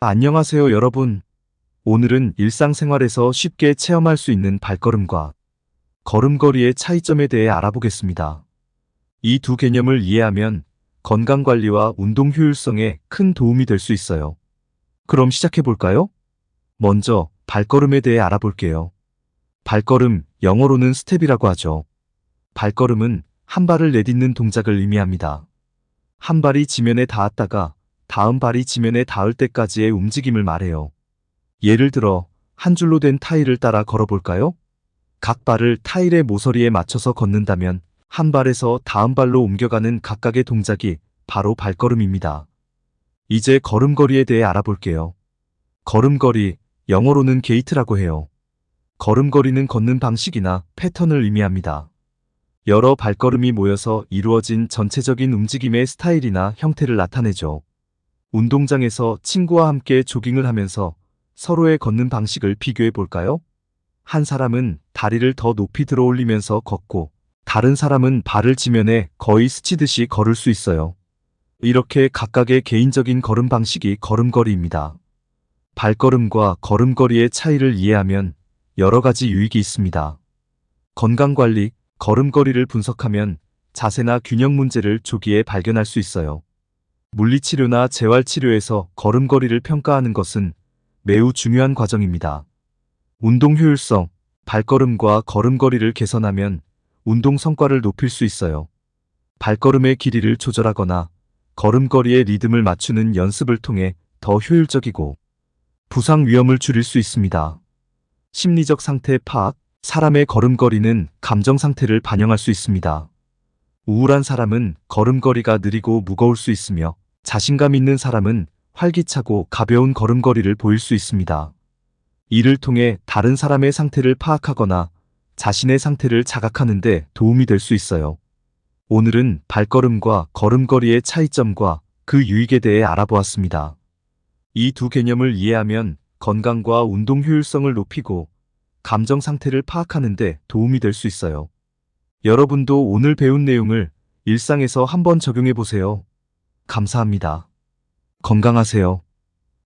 안녕하세요, 여러분. 오늘은 일상생활에서 쉽게 체험할 수 있는 발걸음과 걸음걸이의 차이점에 대해 알아보겠습니다. 이 두 개념을 이해하면 건강관리와 운동 효율성에 큰 도움이 될 수 있어요. 그럼 시작해 볼까요? 먼저 발걸음에 대해 알아볼게요. 발걸음, 영어로는 스텝이라고 하죠. 발걸음은 한 발을 내딛는 동작을 의미합니다. 한 발이 지면에 닿았다가 다음 발이 지면에 닿을 때까지의 움직임을 말해요. 예를 들어 한 줄로 된 타일을 따라 걸어볼까요? 각 발을 타일의 모서리에 맞춰서 걷는다면 한 발에서 다음 발로 옮겨가는 각각의 동작이 바로 발걸음입니다. 이제 걸음걸이에 대해 알아볼게요. 걸음걸이, 영어로는 게이트라고 해요. 걸음걸이는 걷는 방식이나 패턴을 의미합니다. 여러 발걸음이 모여서 이루어진 전체적인 움직임의 스타일이나 형태를 나타내죠. 운동장에서 친구와 함께 조깅을 하면서 서로의 걷는 방식을 비교해 볼까요? 한 사람은 다리를 더 높이 들어 올리면서 걷고 다른 사람은 발을 지면에 거의 스치듯이 걸을 수 있어요. 이렇게 각각의 개인적인 걸음 방식이 걸음걸이입니다. 발걸음과 걸음걸이의 차이를 이해하면 여러 가지 유익이 있습니다. 건강관리, 걸음걸이를 분석하면 자세나 균형 문제를 조기에 발견할 수 있어요. 물리치료나 재활치료에서 걸음걸이를 평가하는 것은 매우 중요한 과정입니다. 운동 효율성, 발걸음과 걸음걸이를 개선하면 운동 성과를 높일 수 있어요. 발걸음의 길이를 조절하거나 걸음걸이의 리듬을 맞추는 연습을 통해 더 효율적이고 부상 위험을 줄일 수 있습니다. 심리적 상태 파악, 사람의 걸음걸이는 감정 상태를 반영할 수 있습니다. 우울한 사람은 걸음걸이가 느리고 무거울 수 있으며 자신감 있는 사람은 활기차고 가벼운 걸음걸이를 보일 수 있습니다. 이를 통해 다른 사람의 상태를 파악하거나 자신의 상태를 자각하는데 도움이 될 수 있어요. 오늘은 발걸음과 걸음걸이의 차이점과 그 유익에 대해 알아보았습니다. 이 두 개념을 이해하면 건강과 운동 효율성을 높이고 감정 상태를 파악하는데 도움이 될 수 있어요. 여러분도 오늘 배운 내용을 일상에서 한번 적용해 보세요. 감사합니다. 건강하세요.